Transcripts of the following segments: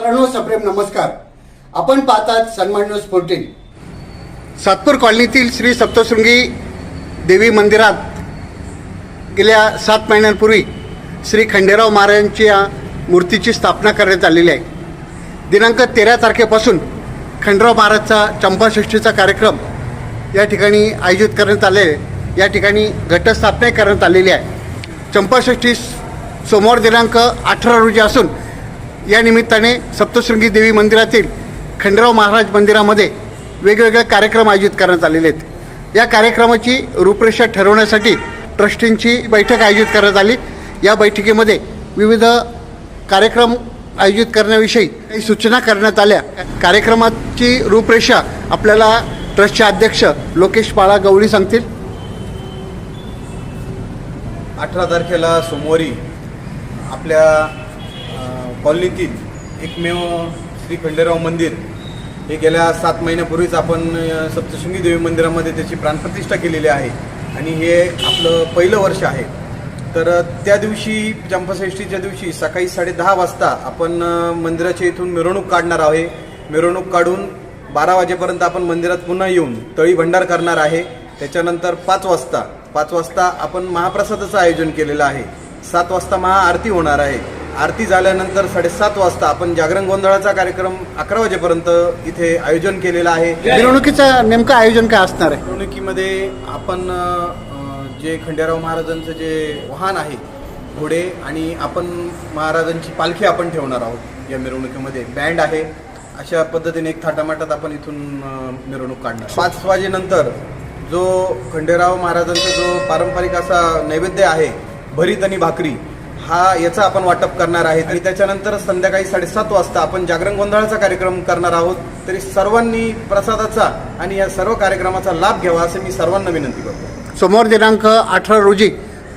मित्रांनो सप्रेम नमस्कार. आपण पाहतात सन्मान न्यूज फोर्टीन सातपूर कॉलनीतील श्री सप्तशृंगी देवी मंदिरात गेल्या सात महिन्यांपूर्वी श्री खंडेराव महाराजांच्या मूर्तीची स्थापना करण्यात आलेली आहे. दिनांक तेरा तारखेपासून खंडेराव महाराजचा चंपाषष्ठीचा कार्यक्रम या ठिकाणी आयोजित करण्यात आले या ठिकाणी घटस्थापना करण्यात आलेली आहे. चंपाषष्ठी सोमवार दिनांक अठरा रोजी असून या निमित्ताने सप्तशृंगी देवी मंदिरातील खंडराव महाराज मंदिरामध्ये वेगवेगळे कार्यक्रम आयोजित करण्यात आलेले आहेत. या कार्यक्रमाची रूपरेषा ठरवण्यासाठी ट्रस्टींची बैठक आयोजित करण्यात आली. या बैठकीमध्ये विविध कार्यक्रम आयोजित करण्याविषयी काही सूचना करण्यात आल्या. कार्यक्रमाची रूपरेषा आपल्याला ट्रस्टचे अध्यक्ष लोकेश बाळा गवळी सांगतील. अठरा तारखेला सोमवारी आपल्या कॉलनीतील एकमेव श्री खंडेराव मंदिर हे गेल्या सात महिन्यापूर्वीच आपण सप्तशृंगी देवी मंदिरामध्ये त्याची प्राणप्रतिष्ठा केलेली आहे. आणि हे आपलं पहिलं वर्ष आहे. तर त्या दिवशी चंपाषष्ठीच्या दिवशी सकाळी साडेदहा वाजता आपण मंदिराच्या इथून मिरवणूक काढणार आहे. मिरवणूक काढून बारा वाजेपर्यंत आपण मंदिरात पुन्हा येऊन तळी भंडार करणार आहे. त्याच्यानंतर पाच वाजता पाच वाजता आपण महाप्रसादाचं आयोजन केलेलं आहे. सात वाजता महाआरती होणार आहे. आरती झाल्यानंतर साडेसात वाजता आपण जागरण गोंधळाचा कार्यक्रम अकरा वाजेपर्यंत इथे आयोजन केलेलं आहे. मिरवणुकीचं नेमकं आयोजन काय असणार आहे? मिरवणुकीमध्ये आपण अ, जे खंडेराव महाराजांचं जे वाहन आहे घोडे आणि आपण महाराजांची पालखी आपण ठेवणार आहोत या मिरवणुकीमध्ये. बँड आहे. अशा पद्धतीने एक थाटामाटात आपण इथून अ, मिरवणूक काढणार पाच वाजेनंतर जो खंडेराव महाराजांचा जो पारंपरिक असा नैवेद्य आहे भरीत आणि भाकरी हा याचा आपण वाटप करणार आहे आणि त्याच्यानंतर संध्याकाळी साडेसात वाजता आपण जागरण गोंधळाचा कार्यक्रम करणार आहोत. तरी सर्वांनी प्रसादाचा आणि या सर्व कार्यक्रमाचा लाभ घ्यावा असं मी सर्वांना विनंती करतो. सोमवार दिनांक अठरा रोजी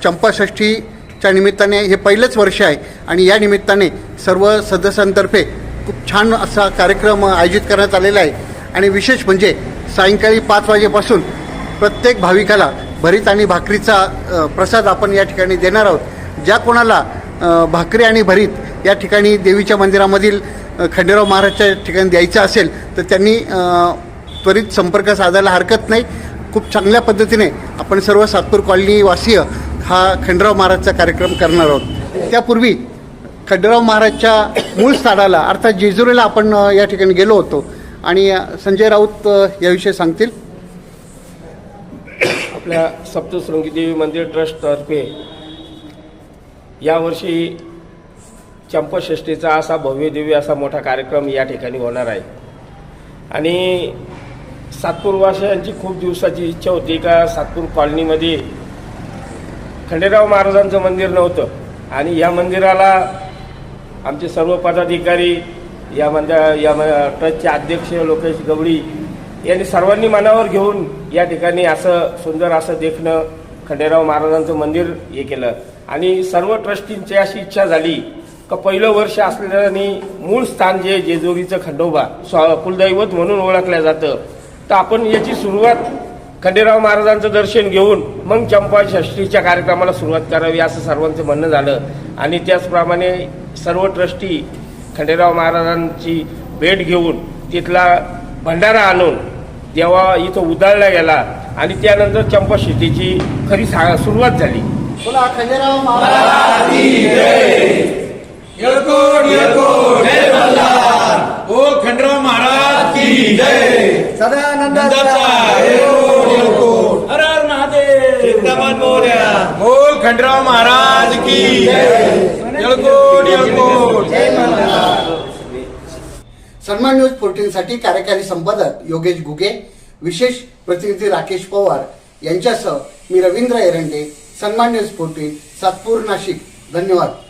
चंपाषष्ठीच्या निमित्ताने हे पहिलंच वर्ष आहे. आणि या निमित्ताने सर्व सदस्यांतर्फे खूप छान असा कार्यक्रम आयोजित करण्यात आलेला आहे. आणि विशेष म्हणजे सायंकाळी पाच वाजेपासून प्रत्येक भाविकाला भरीत आणि भाकरीचा प्रसाद आपण या ठिकाणी देणार आहोत. ज्या कोणाला भाकरी आणि भरीत या ठिकाणी देवीच्या मंदिरामधील खंडेराव महाराजच्या ठिकाणी द्यायचं असेल तर त्यांनी त्वरित संपर्क साधायला हरकत नाही. खूप चांगल्या पद्धतीने आपण सर्व सातपूर कॉलनी वासीय हा खंडराव महाराजचा कार्यक्रम करणार आहोत. त्यापूर्वी खंडराव महाराजच्या मूळ स्थानाला अर्थात जेजुरीला आपण या ठिकाणी गेलो होतो. आणि संजय राऊत याविषयी सांगतील. आपल्या सप्तशृंगी देवी मंदिर ट्रस्टतर्फे यावर्षी चंपषष्ठीचा असा भव्यदिव्य असा मोठा कार्यक्रम या ठिकाणी होणार आहे. आणि सातपूरवासियांची खूप दिवसाची इच्छा होती का सातपूर कॉलनीमध्ये खंडेराव महाराजांचं मंदिर नव्हतं. आणि या मंदिराला आमचे सर्व पदाधिकारी या मंदिर या म- ट्रस्टचे अध्यक्ष लोकेश गवळी यांनी सर्वांनी मनावर घेऊन या ठिकाणी असं सुंदर असं देखणं खंडेराव महाराजांचं मंदिर हे केलं. आणि सर्व ट्रस्टींची अशी इच्छा झाली का पहिलं वर्ष असल्याने मूळ स्थान जे जेजुरीचं खंडोबा स्व- कुलदैवत म्हणून ओळखलं जातं. तर आपण याची सुरुवात खंडेराव महाराजांचं दर्शन घेऊन मग चंपा षष्ठीच्या कार्यक्रमाला सुरुवात करावी असं सर्वांचं म्हणणं झालं. आणि त्याचप्रमाणे सर्व ट्रस्टी खंडेराव महाराजांची भेट घेऊन तिथला भंडारा आणून तेव्हा इथं उदाळला गेला. आणि त्यानंतर चंपा षष्ठीची खरी सा- सुरुवात झाली. बोला खंडेराव महाराज येळकोट येळकोट. जय मल्हार खंडराव महाराज की जय. सदानंद हर हर महादेव. बोल खंडराव महाराज की जय. येळकोट येळकोट. सन्मान न्यूज फोर्टीनसाठी कार्यकारी संपादक योगेश घुगे विशेष प्रतिनिधी राकेश पवार यांच्यासह मी रवींद्र एरंडे सन्मान्य स्फूर्ती सातपूर नाशिक. धन्यवाद.